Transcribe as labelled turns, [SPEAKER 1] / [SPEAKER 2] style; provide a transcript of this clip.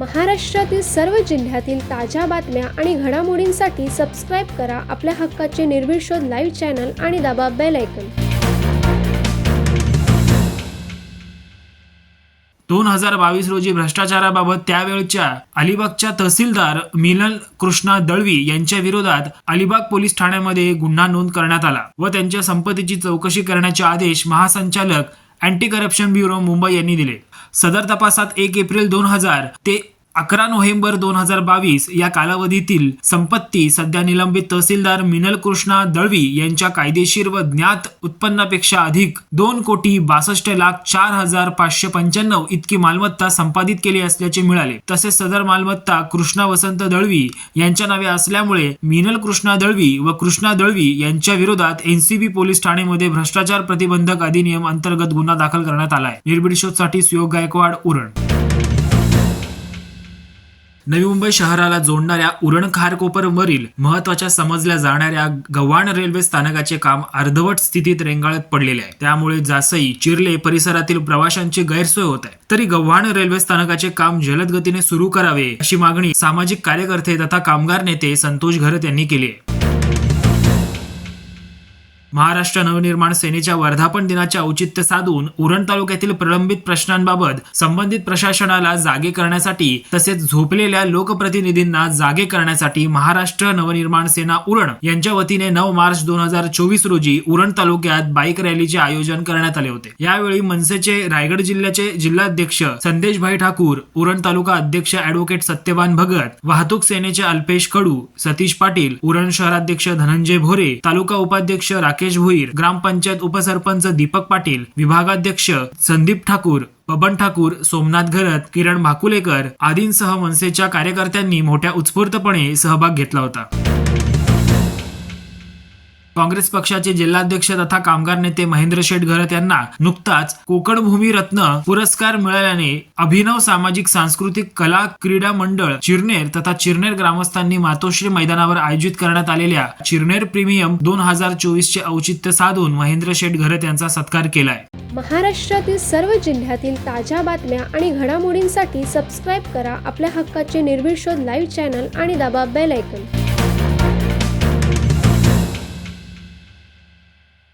[SPEAKER 1] महाराष्ट्रातील सर्व जिल्ह्यातील ताज्या बातम्या आणि घडामोडींसाठी सबस्क्राईब करा आपल्या हक्काचे निर्भीड शोध लाईव्ह चॅनल आणि दाबा बेल ऐकन
[SPEAKER 2] दोन हजार बावीस रोजी भ्रष्टाचाराबाबत त्यावेळच्या अलिबागच्या तहसीलदार मिलन कृष्णा दळवी यांच्या विरोधात अलिबाग पोलीस ठाण्यामध्ये गुन्हा नोंद करण्यात आला व त्यांच्या संपत्तीची चौकशी करण्याचे आदेश महासंचालक अँटी करप्शन ब्युरो मुंबई यांनी दिले. सदर तपासात एक एप्रिल दोन हजार ते अकरा नोव्हेंबर दोन हजार बावीस या कालावधीतील संपत्ती सध्या निलंबित तहसीलदार मिनल कृष्णा दळवी यांच्या कायदेशीर व ज्ञात उत्पन्नापेक्षा अधिक दोन कोटी बासष्ट लाख चार हजार पाचशे पंच्याण्णव इतकी मालमत्ता संपादित केली असल्याचे मिळाले. तसेच सदर मालमत्ता कृष्णा वसंत दळवी यांच्या नावे असल्यामुळे मिनल कृष्णा दळवी व कृष्णा दळवी यांच्या विरोधात एनसीबी पोलीस ठाणेमध्ये भ्रष्टाचार प्रतिबंधक अधिनियम अंतर्गत गुन्हा दाखल करण्यात आलाय. निर्भीड शोधसाठी सुयोग गायकवाड उरण. नवी मुंबई शहराला जोडणाऱ्या उरण खारकोपरवरील महत्त्वाच्या समजल्या जाणाऱ्या गव्हाण रेल्वे स्थानकाचे काम अर्धवट स्थितीत रेंगाळत पडलेले आहे. त्यामुळे जासई चिरले परिसरातील प्रवाशांची गैरसोय होत आहे. तरी गव्हाण रेल्वे स्थानकाचे काम जलद गतीने सुरू करावे अशी मागणी सामाजिक कार्यकर्ते तथा कामगार नेते संतोष घरत यांनी केली आहे. महाराष्ट्र नवनिर्माण सेनेच्या वर्धापन दिनाचे औचित्य साधून उरण तालुक्यातील प्रलंबित प्रश्नांबाबत संबंधित प्रशासनाला जागे करण्यासाठी तसेच झोपलेल्या लोकप्रतिनिधींना जागे करण्यासाठी महाराष्ट्र नवनिर्माण सेना उरण यांच्या वतीने नऊ मार्च दोन हजार चोवीस रोजी उरण तालुक्यात बाईक रॅलीचे आयोजन करण्यात आले होते. यावेळी मनसेचे रायगड जिल्ह्याचे जिल्हाध्यक्ष संदेशभाई ठाकूर उरण तालुका अध्यक्ष अॅडव्होकेट सत्यवान भगत वाहतूक सेनेचे अल्पेश कडू सतीश पाटील उरण शहराध्यक्ष धनंजय भोरे तालुका उपाध्यक्ष राकेश भोईर ग्रामपंचायत उपसरपंच दीपक पाटील विभागाध्यक्ष संदीप ठाकूर बबन ठाकूर सोमनाथ घरत किरण भाकुलेकर आदींसह मनसेच्या कार्यकर्त्यांनी मोठ्या उत्स्फूर्तपणे सहभाग घेतला होता. काँग्रेस पक्षाचे जिल्हाध्यक्ष तथा कामगार नेते महेंद्र शेठ घरत यांना नुकताच कोकण भूमी रत्न पुरस्कार मिळाल्याने अभिनव सामाजिक सांस्कृतिक कला क्रीडा मंडळ चिरनेर तथा चिरनेर ग्रामस्थांनी मातोश्री मैदानावर आयोजित करण्यात आलेल्या चिरनेर प्रीमियम दोन हजार चोवीस चे औचित्य साधून महेंद्र शेठ घरत यांचा सत्कार केलाय.
[SPEAKER 1] महाराष्ट्रातील सर्व जिल्ह्यातील ताज्या बातम्या आणि घडामोडींसाठी सबस्क्राईब करा आपल्या हक्काचे निर्भीड शोध लाईव्ह चॅनल आणि दाबा बेल ऐकन